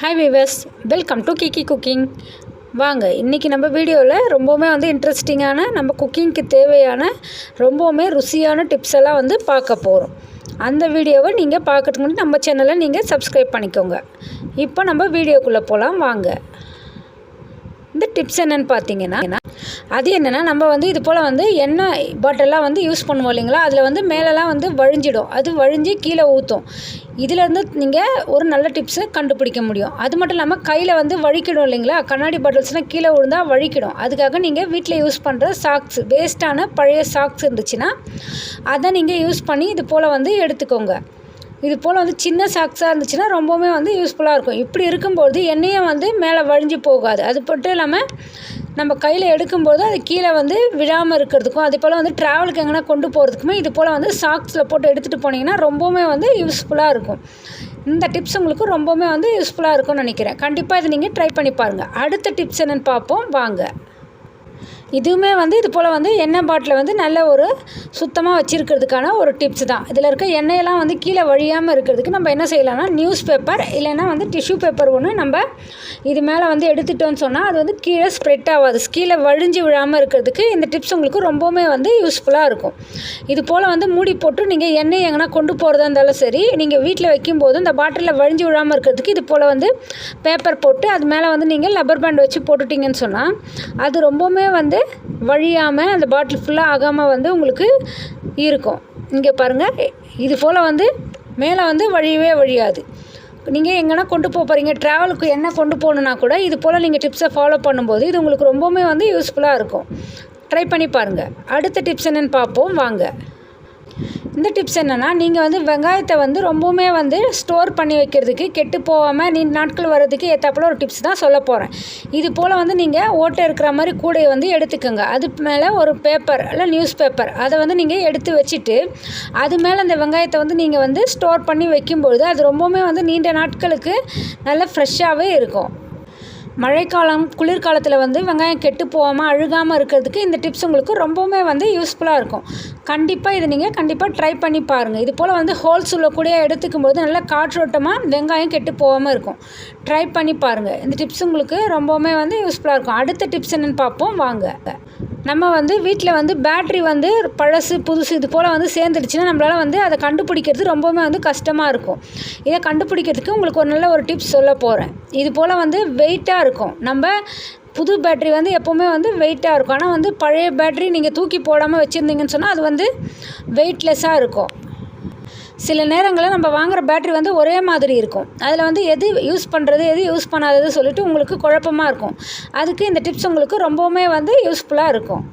Hi viewers welcome to Kiki cooking வாங்க இன்றைக்கி நம்ம வீடியோவில் ரொம்பவுமே வந்து இன்ட்ரெஸ்டிங்கான நம்ம குக்கிங்க்கு தேவையான ரொம்பவுமே ருசியான டிப்ஸ் எல்லாம் வந்து பார்க்க போகிறோம் அந்த வீடியோவை நீங்கள் பார்க்கறதுக்கு முன்னாடி நம்ம சேனலை நீங்கள் சப்ஸ்கிரைப் பண்ணிக்கோங்க. இப்போ நம்ம வீடியோக்குள்ளே போகலாம் வாங்க. இந்த டிப்ஸ் என்னென்னு பார்த்தீங்கன்னா அது என்னென்னா நம்ம வந்து இது போல் வந்து எண்ணெய் பாட்டிலெலாம் வந்து யூஸ் பண்ணுவோம் இல்லைங்களா? அதில் வந்து மேலெலாம் வந்து வழிஞ்சிடும். அது வழிஞ்சு கீழே ஊற்றும் இதிலேருந்து நீங்கள் ஒரு நல்ல டிப்ஸை கண்டுபிடிக்க முடியும். அது மட்டும் இல்லாமல் கையில் வந்து வழிக்கிடும் இல்லைங்களா? கண்ணாடி பாட்டில்ஸ்னால் கீழே விழுந்தால் வழிக்கிடும். அதுக்காக நீங்கள் வீட்டில் யூஸ் பண்ணுற சாக்ஸ் வேஸ்ட்டான பழைய சாக்ஸ் இருந்துச்சுன்னா அதை நீங்கள் யூஸ் பண்ணி இது போல் வந்து எடுத்துக்கோங்க. இது போல் வந்து சின்ன சாக்ஸாக இருந்துச்சுன்னா ரொம்பவுமே வந்து யூஸ்ஃபுல்லாக இருக்கும். இப்படி இருக்கும்போது எண்ணெயும் வந்து மேலே வழிஞ்சு போகாது. அது மட்டும் இல்லாமல் நம்ம கையில் எடுக்கும்போது அது கீழே வந்து விழாமல் இருக்கிறதுக்கும் அதே போல் வந்து ட்ராவலுக்கு எங்கன்னா கொண்டு போகிறதுக்குமே இது போல் வந்து சாக்ஸில் போட்டு எடுத்துகிட்டு போனீங்கன்னா ரொம்பவுமே வந்து யூஸ்ஃபுல்லாக இருக்கும். இந்த டிப்ஸ் உங்களுக்கு ரொம்பவுமே வந்து யூஸ்ஃபுல்லாக இருக்கும்னு நினைக்கிறேன். கண்டிப்பாக இதை நீங்கள் ட்ரை பண்ணி பாருங்கள் அடுத்த டிப்ஸ் என்னென்னு பார்ப்போம். வாங்க. இதுவுமே வந்து இது போல் வந்து எண்ணெய் பாட்டில் வந்து நல்ல ஒரு சுத்தமாக வச்சுருக்கிறதுக்கான ஒரு டிப்ஸ் தான். இதில் இருக்க எண்ணெயெல்லாம் வந்து கீழே வழியாமல் இருக்கிறதுக்கு நம்ம என்ன செய்யலாம்னா நியூஸ் பேப்பர் இல்லைன்னா வந்து டிஷ்யூ பேப்பர் ஒன்று நம்ம இது மேலே வந்து எடுத்துட்டோம்னு சொன்னால் அது வந்து கீழே ஸ்ப்ரெட் ஆகாது. கீழே வழிஞ்சு விழாமல் இருக்கிறதுக்கு இந்த டிப்ஸ் உங்களுக்கு ரொம்பவுமே வந்து யூஸ்ஃபுல்லாக இருக்கும். இது போல் வந்து மூடி போட்டு நீங்கள் எண்ணெய் எங்கன்னா கொண்டு போகிறதா இருந்தாலும் சரி நீங்கள் வீட்டில் வைக்கும்போது இந்த பாட்டிலில் வழிஞ்சு விழாமல் இருக்கிறதுக்கு இது போல் வந்து பேப்பர் போட்டு அது மேலே வந்து நீங்கள் லப்பர் பேண்ட் வச்சு போட்டுட்டிங்கன்னு சொன்னால் அது ரொம்பவுமே வந்து வழியாமல் அந்த பாட்டில் ஃபுல்லாக ஆகாமல் வந்து உங்களுக்கு இருக்கும். இங்கே பாருங்கள் இது போல் வந்து மேலே வந்து வழியவே வழியாது. நீங்கள் எங்கன்னா கொண்டு போக போகிறீங்க ட்ராவலுக்கு என்ன கொண்டு போகணுன்னா கூட இது போல் நீங்கள் டிப்ஸை ஃபாலோ பண்ணும்போது இது உங்களுக்கு ரொம்பவுமே வந்து யூஸ்ஃபுல்லாக இருக்கும். ட்ரை பண்ணி பாருங்கள் அடுத்த டிப்ஸ் என்னென்னு பார்ப்போம் வாங்க. இந்த டிப்ஸ் என்னென்னா நீங்கள் வந்து வெங்காயத்தை வந்து ரொம்பவுமே வந்து ஸ்டோர் பண்ணி வைக்கிறதுக்கு கெட்டு போகாமல் நீண்ட நாட்கள் வர்றதுக்கு ஏற்றாப்புல ஒரு டிப்ஸ் தான் சொல்ல போகிறேன் இது போல் வந்து நீங்கள் ஓட்டை இருக்கிற மாதிரி கூடையை வந்து எடுத்துக்கோங்க. அது மேலே ஒரு பேப்பர் இல்லை நியூஸ் பேப்பர் அதை வந்து நீங்கள் எடுத்து வச்சுட்டு அது மேலே அந்த வெங்காயத்தை வந்து நீங்கள் வந்து ஸ்டோர் பண்ணி வைக்கும்பொழுது அது ரொம்பவுமே வந்து நீண்ட நாட்களுக்கு நல்ல ஃப்ரெஷ்ஷாகவே இருக்கும். மழைக்காலம் குளிர்காலத்தில் வந்து வெங்காயம் கெட்டு போகாமல் அழுகாமல் இருக்கிறதுக்கு இந்த டிப்ஸ் உங்களுக்கு ரொம்பவுமே வந்து யூஸ்ஃபுல்லாக இருக்கும். கண்டிப்பாக இதை நீங்கள் கண்டிப்பாக ட்ரை பண்ணி பாருங்கள் இது போல் வந்து ஹோல்ஸ் உள்ளக்கூடிய எடுத்துக்கும் போது நல்லா காற்றோட்டமாக வெங்காயம் கெட்டு போகாமல் இருக்கும். ட்ரை பண்ணி பாருங்கள் இந்த டிப்ஸ் உங்களுக்கு ரொம்பவுமே வந்து யூஸ்ஃபுல்லாக இருக்கும். அடுத்த டிப்ஸ் என்னென்னு பார்ப்போம். வாங்க. நம்ம வந்து வீட்டில் வந்து பேட்ரி வந்து பழசு புதுசு இது போல் வந்து சேர்ந்துடுச்சுன்னா நம்மளால் வந்து அதை கண்டுபிடிக்கிறது ரொம்பவுமே வந்து கஷ்டமாக இருக்கும். இதை கண்டுபிடிக்கிறதுக்கு உங்களுக்கு ஒரு நல்ல ஒரு டிப்ஸ் சொல்ல போகிறேன் இது போல் வந்து வெயிட்டாக இருக்கும். நம்ம புது பேட்ரி வந்து எப்போவுமே வந்து வெயிட்டாக இருக்கும். ஆனால் வந்து பழைய பேட்ரி நீங்கள் தூக்கி போடாமல் வச்சுருந்தீங்கன்னு சொன்னால் அது வந்து வெயிட்லெஸ்ஸாக இருக்கும். சில நேரங்களில் நம்ம வாங்குகிற பேட்ரி வந்து ஒரே மாதிரி இருக்கும். அதில் வந்து எது யூஸ் பண்ணுறது எது யூஸ் பண்ணாதது சொல்லிட்டு உங்களுக்கு குழப்பமாக இருக்கும். அதுக்கு இந்த டிப்ஸ் உங்களுக்கு ரொம்பவுமே வந்து யூஸ்ஃபுல்லாக இருக்கும்.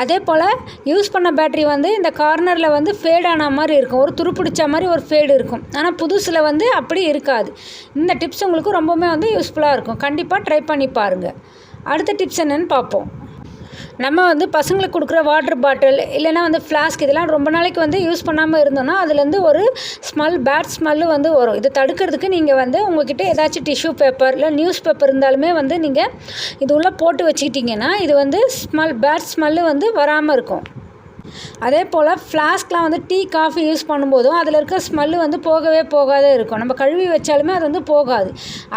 அதே போல் யூஸ் பண்ண பேட்ரி வந்து இந்த கார்னரில் வந்து ஃபேட் ஆன மாதிரி இருக்கும். ஒரு துருப்பிடிச்ச மாதிரி ஒரு ஃபேடு இருக்கும். ஆனால் புதுசில் வந்து அப்படி இருக்காது. இந்த டிப்ஸ் உங்களுக்கு ரொம்பவுமே வந்து யூஸ்ஃபுல்லாக இருக்கும். கண்டிப்பாக ட்ரை பண்ணி பாருங்கள் அடுத்த டிப்ஸ் என்னென்னு பார்ப்போம். நம்ம வந்து பசங்களுக்கு கொடுக்குற வாட்டர் பாட்டில் இல்லைனா வந்து ஃப்ளாஸ்க் இதெல்லாம் ரொம்ப நாளைக்கு வந்து யூஸ் பண்ணாமல் இருந்தோம்னா அதுலேருந்து ஒரு ஸ்மெல் பேட் ஸ்மெல்லு வந்து வரும். இதை தடுக்கிறதுக்கு நீங்கள் வந்து உங்ககிட்ட ஏதாச்சும் டிஷ்யூ பேப்பர் இல்லை நியூஸ் பேப்பர் இருந்தாலுமே வந்து நீங்கள் இது உள்ளே போட்டு வச்சுக்கிட்டிங்கன்னா இது வந்து ஸ்மெல் பேட் ஸ்மெல்லு வந்து வராமல் இருக்கும். அதே போல் ஃப்ளாஸ்க்லாம் வந்து டீ காஃபி யூஸ் பண்ணும்போதும் அதில் இருக்க ஸ்மெல்லு வந்து போகவே போகாதே இருக்கும். நம்ம கழுவி வச்சாலுமே அது வந்து போகாது.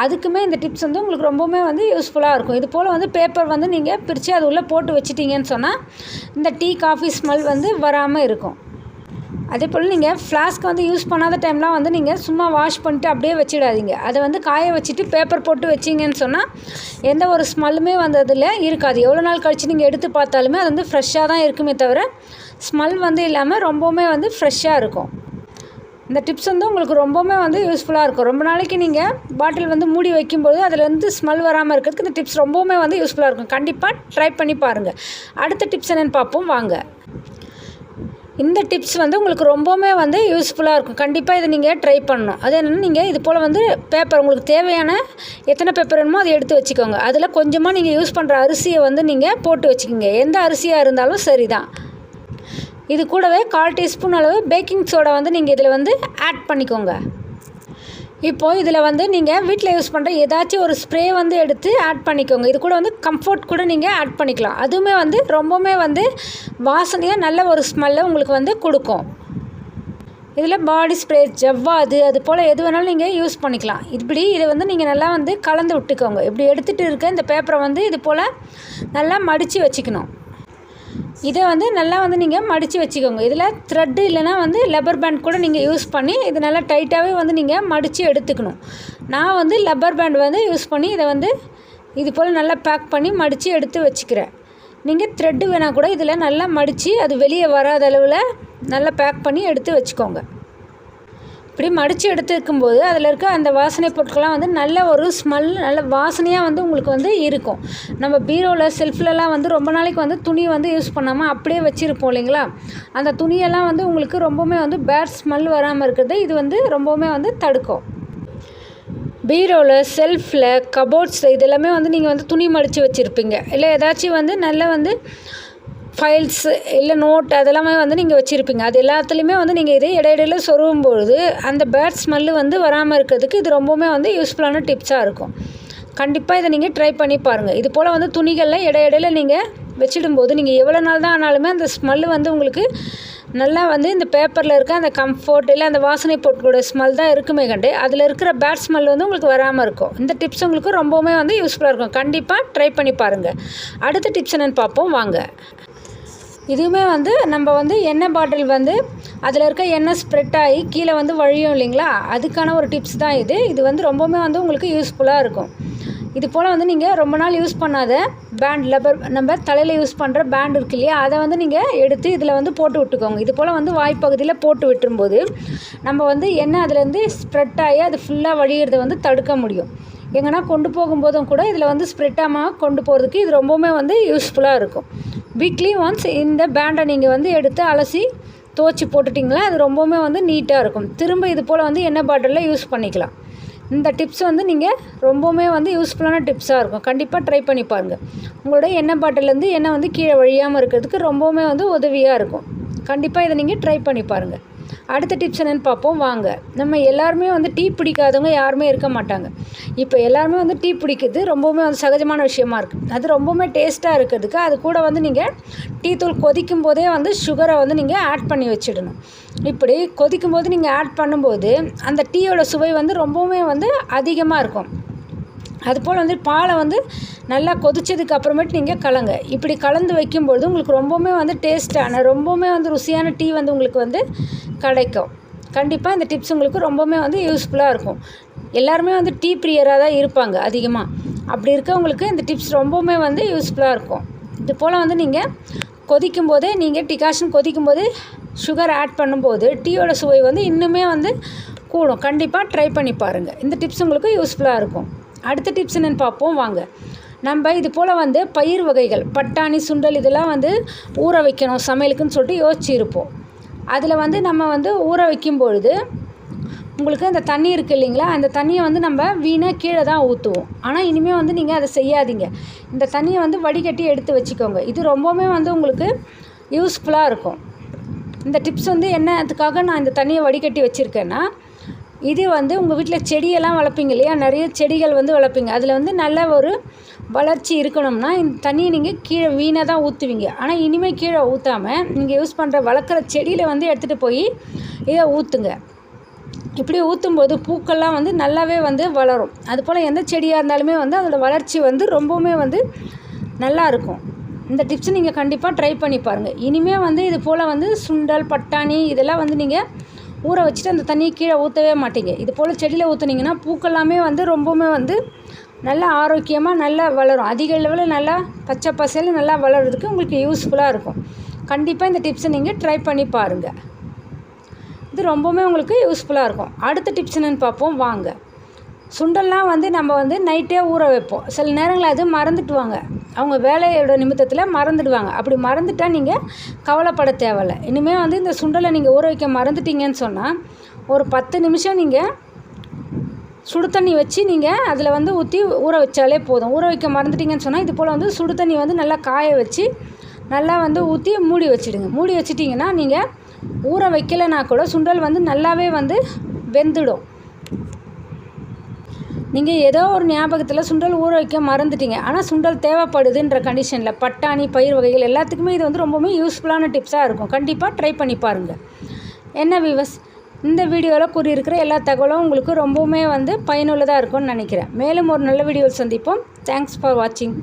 அதுக்குமே இந்த டிப்ஸ் வந்து உங்களுக்கு ரொம்பவுமே வந்து யூஸ்ஃபுல்லாக இருக்கும். இது போல் வந்து பேப்பர் வந்து நீங்கள் பிரித்து அது உள்ளே போட்டு வச்சிட்டிங்கன்னு சொன்னால் இந்த டீ காஃபி ஸ்மெல் வந்து வராமல் இருக்கும். அதே போல் நீங்கள் ஃப்ளாஸ்க் வந்து யூஸ் பண்ணாத டைம்லாம் வந்து நீங்கள் சும்மா வாஷ் பண்ணிட்டு அப்படியே வச்சிடாதீங்க. அதை வந்து காய வச்சுட்டு பேப்பர் போட்டு வச்சிங்கன்னு சொன்னால் எந்த ஒரு ஸ்மெல்லுமே வந்து அதில் இருக்காது. எவ்வளோ நாள் கழித்து நீங்கள் எடுத்து பார்த்தாலுமே அது வந்து ஃப்ரெஷ்ஷாக தான் இருக்குமே தவிர ஸ்மெல் வந்து இல்லாமல் ரொம்பவுமே வந்து ஃப்ரெஷ்ஷாக இருக்கும். இந்த டிப்ஸ் வந்து உங்களுக்கு ரொம்பவுமே வந்து யூஸ்ஃபுல்லாக இருக்கும். ரொம்ப நாளைக்கு நீங்கள் பாட்டில் வந்து மூடி வைக்கும்போது அதில் வந்து ஸ்மெல் வராமல் இருக்கிறதுக்கு இந்த டிப்ஸ் ரொம்பவுமே வந்து யூஸ்ஃபுல்லாக இருக்கும். கண்டிப்பாக ட்ரை பண்ணி பாருங்கள் அடுத்த டிப்ஸ் என்னென்னு பார்ப்போம். வாங்க. இந்த டிப்ஸ் வந்து உங்களுக்கு ரொம்பவுமே வந்து யூஸ்ஃபுல்லாக இருக்கும். கண்டிப்பாக இதை நீங்கள் ட்ரை பண்ணணும். அது என்னென்னா நீங்கள் இது போல் வந்து பேப்பர் உங்களுக்கு தேவையான எத்தனை பேப்பர் வேணுமோ அதை எடுத்து வச்சுக்கோங்க. அதில் கொஞ்சமாக நீங்கள் யூஸ் பண்ணுற அரிசியை வந்து நீங்கள் போட்டு வச்சுக்கோங்க. எந்த அரிசியாக இருந்தாலும் சரி தான் இது கூடவே கால் டீஸ்பூன் அளவு பேக்கிங் சோடா வந்து நீங்கள் இதில் வந்து ஆட் பண்ணிக்கோங்க. இப்போது இதில் வந்து நீங்கள் வீட்டில் யூஸ் பண்ணுற ஏதாச்சும் ஒரு ஸ்ப்ரே வந்து எடுத்து ஆட் பண்ணிக்கோங்க. இது கூட வந்து கம்ஃபர்ட் கூட நீங்கள் ஆட் பண்ணிக்கலாம். அதுவுமே வந்து ரொம்பவுமே வந்து வாசனையாக நல்ல ஒரு ஸ்மெல்லை உங்களுக்கு வந்து கொடுக்கும். இதில் பாடி ஸ்ப்ரே ஜவ்வாது அது போல் எது வேணாலும் நீங்கள் யூஸ் பண்ணிக்கலாம். இப்படி இதை வந்து நீங்கள் நல்லா வந்து கலந்து விட்டுக்கோங்க. இப்படி எடுத்துகிட்டு இருக்க இந்த பேப்பரை வந்து இது போல் நல்லா மடித்து வச்சுக்கணும். இதை வந்து நல்லா வந்து நீங்கள் மடித்து வச்சுக்கோங்க. இதில் த்ரெட்டு இல்லைனா வந்து லெபர் பேண்ட் கூட நீங்கள் யூஸ் பண்ணி இது நல்லா டைட்டாகவே வந்து நீங்கள் மடித்து எடுத்துக்கணும். நான் வந்து லெபர் பேண்ட் வந்து யூஸ் பண்ணி இதை வந்து இது போல் நல்லா பேக் பண்ணி மடித்து எடுத்து வச்சுக்கிறேன். நீங்கள் த்ரெட்டு வேணால் கூட இதில் நல்லா மடித்து அது வெளியே வராத அளவில் நல்லா பேக் பண்ணி எடுத்து வச்சுக்கோங்க. இப்படி மடித்து எடுத்துக்கும்போது அதில் இருக்க அந்த வாசனை பொருட்கள்லாம் வந்து நல்ல ஒரு ஸ்மெல் நல்ல வாசனையாக வந்து உங்களுக்கு வந்து இருக்கும். நம்ம பீரோவில் செல்ஃப்லலாம் வந்து ரொம்ப நாளைக்கு வந்து துணி வந்து யூஸ் பண்ணாமல் அப்படியே வச்சுருப்போம் இல்லைங்களா? அந்த துணியெல்லாம் வந்து உங்களுக்கு ரொம்பவுமே வந்து பேட் ஸ்மெல் வராமல் இருக்கிறது இது வந்து ரொம்பவுமே வந்து தடுக்கும். பீரோவில் செல்ஃபில் கபோர்ட்ஸ் இதெல்லாமே வந்து நீங்கள் வந்து துணி மடித்து வச்சுருப்பீங்க. இல்லை ஏதாச்சும் வந்து நல்ல வந்து ஃபைல்ஸ் இல்லை நோட் அதெல்லாமே வந்து நீங்கள் வச்சுருப்பீங்க. அது எல்லாத்துலேயுமே வந்து நீங்கள் இது இடையிடையில் சொருகும் பொழுது அந்த பேட் ஸ்மெல்லு வந்து வராமல் இருக்கிறதுக்கு இது ரொம்பவுமே வந்து யூஸ்ஃபுல்லான டிப்ஸாக இருக்கும். கண்டிப்பாக இதை நீங்கள் ட்ரை பண்ணி பாருங்கள் இது போல் வந்து துணிகளில் இடையிடையில் நீங்கள் வச்சிடும்போது நீங்கள் எவ்வளோ நாள் தான் ஆனாலுமே அந்த ஸ்மெல்லு வந்து உங்களுக்கு நல்லா வந்து இந்த பேப்பரில் இருக்க அந்த கம்ஃபர்ட் இல்லை அந்த வாசனை பொருட்களோட ஸ்மெல் தான் இருக்குமே கண்டு அதில் இருக்கிற பேட் ஸ்மெல் வந்து உங்களுக்கு வராமல் இருக்கும். இந்த டிப்ஸ் உங்களுக்கு ரொம்பவுமே வந்து யூஸ்ஃபுல்லாக இருக்கும். கண்டிப்பாக ட்ரை பண்ணி பாருங்கள் அடுத்த டிப்ஸ் என்னென்னு பார்ப்போம். வாங்க. இதுவுமே வந்து நம்ம வந்து எண்ணெய் பாட்டில் வந்து அதில் இருக்க எண்ணெய் ஸ்ப்ரெட் ஆகி கீழே வந்து வழியும் இல்லைங்களா? அதுக்கான ஒரு டிப்ஸ் தான் இது. இது வந்து ரொம்பவுமே வந்து உங்களுக்கு யூஸ்ஃபுல்லாக இருக்கும். இது போல் வந்து நீங்கள் ரொம்ப நாள் யூஸ் பண்ணாத பேண்ட் லப்பர் நம்ம தலையில் யூஸ் பண்ணுற பேண்ட் இருக்கு இல்லையா? அதை வந்து நீங்கள் எடுத்து இதில் வந்து போட்டு விட்டுக்கோங்க. இது போல் வந்து வாய்ப்பகுதியில் போட்டு விட்டுரும்போது நம்ம வந்து எண்ணெய் அதுலேருந்து ஸ்ப்ரெட் ஆகி அது ஃபுல்லாக வழியிறத வந்து தடுக்க முடியும். எங்கன்னா கொண்டு போகும்போதும் கூட இதில் வந்து ஸ்ப்ரெட் கொண்டு போகிறதுக்கு இது ரொம்பவுமே வந்து யூஸ்ஃபுல்லாக இருக்கும். வீக்லி ஒன்ஸ் இந்த பேண்டை நீங்கள் வந்து எடுத்து அலசி துவச்சி போட்டுட்டிங்களா அது ரொம்பவுமே வந்து நீட்டாக இருக்கும். திரும்ப இது போல் வந்து எண்ணெய் பாட்டிலில் யூஸ் பண்ணிக்கலாம். இந்த டிப்ஸ் வந்து நீங்கள் ரொம்பவுமே வந்து யூஸ்ஃபுல்லான டிப்ஸாக இருக்கும். கண்டிப்பாக ட்ரை பண்ணி பாருங்கள் உங்களோட எண்ணெய் பாட்டிலேருந்து எண்ணெய் வந்து கீழே வழியாமல் இருக்கிறதுக்கு ரொம்பவுமே வந்து உதவியாக இருக்கும். கண்டிப்பாக இதை நீங்கள் ட்ரை பண்ணி பாருங்கள் அடுத்த டிப்ஸ் என்னென்னு பார்ப்போம். வாங்க. நம்ம எல்லாருமே வந்து டீ பிடிக்காதவங்க யாருமே இருக்க மாட்டாங்க. இப்போ எல்லாருமே வந்து டீ பிடிக்கிறது ரொம்பவுமே வந்து சகஜமான விஷயமா இருக்குது அது ரொம்பவுமே டேஸ்ட்டாக இருக்கிறதுக்கு அது கூட வந்து நீங்கள் டீ தூள் கொதிக்கும் போதே வந்து சுகரை வந்து நீங்கள் ஆட் பண்ணி வச்சிடணும். இப்படி கொதிக்கும் போது நீங்கள் ஆட் பண்ணும்போது அந்த டீயோட சுவை வந்து ரொம்பவுமே வந்து அதிகமாக இருக்கும். அதுபோல் வந்து பாலை வந்து நல்லா கொதித்ததுக்கு அப்புறமேட்டு நீங்கள் கலங்க. இப்படி கலந்து வைக்கும்பொழுது உங்களுக்கு ரொம்பவுமே வந்து டேஸ்ட்டான ரொம்பவுமே வந்து ருசியான டீ வந்து உங்களுக்கு வந்து கிடைக்கும். கண்டிப்பாக இந்த டிப்ஸ் உங்களுக்கு ரொம்பவுமே வந்து யூஸ்ஃபுல்லாக இருக்கும். எல்லாருமே வந்து டீ பிரியராக தான் இருப்பாங்க அதிகமாக அப்படி இருக்கவங்களுக்கு இந்த டிப்ஸ் ரொம்பவுமே வந்து யூஸ்ஃபுல்லாக இருக்கும். இது போல் வந்து நீங்கள் கொதிக்கும் போதே நீங்கள் டிகாஷன் கொதிக்கும் போது சுகர் ஆட் பண்ணும்போது டீயோட சுவை வந்து இன்னுமே வந்து கூடும். கண்டிப்பாக ட்ரை பண்ணி பாருங்கள் இந்த டிப்ஸ் உங்களுக்கு யூஸ்ஃபுல்லாக இருக்கும். அடுத்த டிப்ஸ் என்னென்னு பார்ப்போம் வாங்க. நம்ம இது போல் வந்து பயிர் வகைகள் பட்டாணி சுண்டல் இதெல்லாம் வந்து ஊற வைக்கணும் சமையலுக்குன்னு சொல்லிட்டு யோசிச்சிருப்போம். அதில் வந்து நம்ம வந்து ஊற வைக்கும் பொழுது உங்களுக்கு அந்த தண்ணி இருக்குது இல்லைங்களா அந்த தண்ணியை வந்து நம்ம வீணாக கீழே தான் ஊற்றுவோம் ஆனால் இனிமேல் வந்து நீங்கள் அதை செய்யாதீங்க. இந்த தண்ணியை வந்து வடிகட்டி எடுத்து வச்சுக்கோங்க. இது ரொம்பவுமே வந்து உங்களுக்கு யூஸ்ஃபுல்லாக இருக்கும். இந்த டிப்ஸ் வந்து என்னத்துக்காக நான் இந்த தண்ணியை வடிகட்டி வச்சுருக்கேன்னா இது வந்து உங்கள் வீட்டில் செடியெல்லாம் வளர்ப்பீங்க இல்லையா? நிறைய செடிகள் வந்து வளர்ப்பீங்க. அதில் வந்து நல்ல ஒரு வளர்ச்சி இருக்கணும்னா இந்த தண்ணியை நீங்கள் கீழே வீணாக தான் ஊற்றுவீங்க ஆனால் இனிமேல் கீழே ஊற்றாமல் நீங்கள் யூஸ் பண்ணுற வளர்க்குற செடியில் வந்து எடுத்துகிட்டு போய் இதை ஊற்றுங்க இப்படி ஊற்றும்போது பூக்கள்லாம் வந்து நல்லாவே வந்து வளரும். அதுபோல் எந்த செடியாக இருந்தாலுமே வந்து அதோடய வளர்ச்சி வந்து ரொம்பவுமே வந்து நல்லா இருக்கும். இந்த டிப்ஸ் நீங்கள் கண்டிப்பாக ட்ரை பண்ணி பாருங்கள் இனிமேல் வந்து இது போல் வந்து சுண்டல் பட்டாணி இதெல்லாம் வந்து நீங்கள் ஊற வச்சுட்டு அந்த தண்ணியை கீழே ஊற்றவே மாட்டீங்க. இது போல் செடியில் ஊற்றுனீங்கன்னா பூக்கெல்லாமே வந்து ரொம்பவுமே வந்து நல்லா ஆரோக்கியமாக நல்லா வளரும். அதிக லெவலில் நல்லா பச்சை பசையில் நல்லா வளர்கிறதுக்கு உங்களுக்கு யூஸ்ஃபுல்லாக இருக்கும். கண்டிப்பாக இந்த டிப்ஸை நீங்கள் ட்ரை பண்ணி பாருங்கள் இது ரொம்பவுமே உங்களுக்கு யூஸ்ஃபுல்லாக இருக்கும். அடுத்த டிப்ஸ் என்னென்னு பார்ப்போம். வாங்க. சுண்டல்லாம் வந்து நம்ம வந்து நைட்டே ஊற வைப்போம். சில நேரங்களில் அது மறந்துடுவாங்க அவங்க வேலையோட நிமித்தத்தில் மறந்துடுவாங்க. அப்படி மறந்துட்டால் நீங்கள் கவலைப்பட தேவையில்ல. இனிமேல் வந்து இந்த சுண்டலை நீங்கள் ஊற வைக்க மறந்துட்டீங்கன்னு சொன்னால் ஒரு பத்து நிமிஷம் நீங்கள் சுடு தண்ணி வச்சு நீங்கள் அதில் வந்து ஊற்றி ஊற வச்சாலே போதும். ஊற வைக்க மறந்துட்டீங்கன்னு சொன்னால் இது போல் வந்து சுடு தண்ணி வந்து நல்லா காய வச்சு நல்லா வந்து ஊற்றி மூடி வச்சுடுங்க. மூடி வச்சிட்டிங்கன்னா நீங்கள் ஊற வைக்கலைன்னா கூட சுண்டல் வந்து நல்லாவே வந்து வெந்துடும். நீங்கள் ஏதோ ஒரு ஞாபகத்தில் சுண்டல் ஊற வைக்க மறந்துட்டீங்க. ஆனால் சுண்டல் தேவைப்படுதுன்ற கண்டிஷனில் பட்டாணி பயிர் வகைகள் எல்லாத்துக்குமே இது வந்து ரொம்பவுமே யூஸ்ஃபுல்லான டிப்ஸாக இருக்கும். கண்டிப்பாக ட்ரை பண்ணி பாருங்கள் என்ன விவஸ் இந்த வீடியோவில் கூறியிருக்கிற எல்லா தகவலும் உங்களுக்கு ரொம்பவுமே வந்து பயனுள்ளதாக இருக்கும்னு நினைக்கிறேன். மேலும் ஒரு நல்ல வீடியோவில் சந்திப்போம். தேங்க்ஸ் ஃபார் வாட்சிங்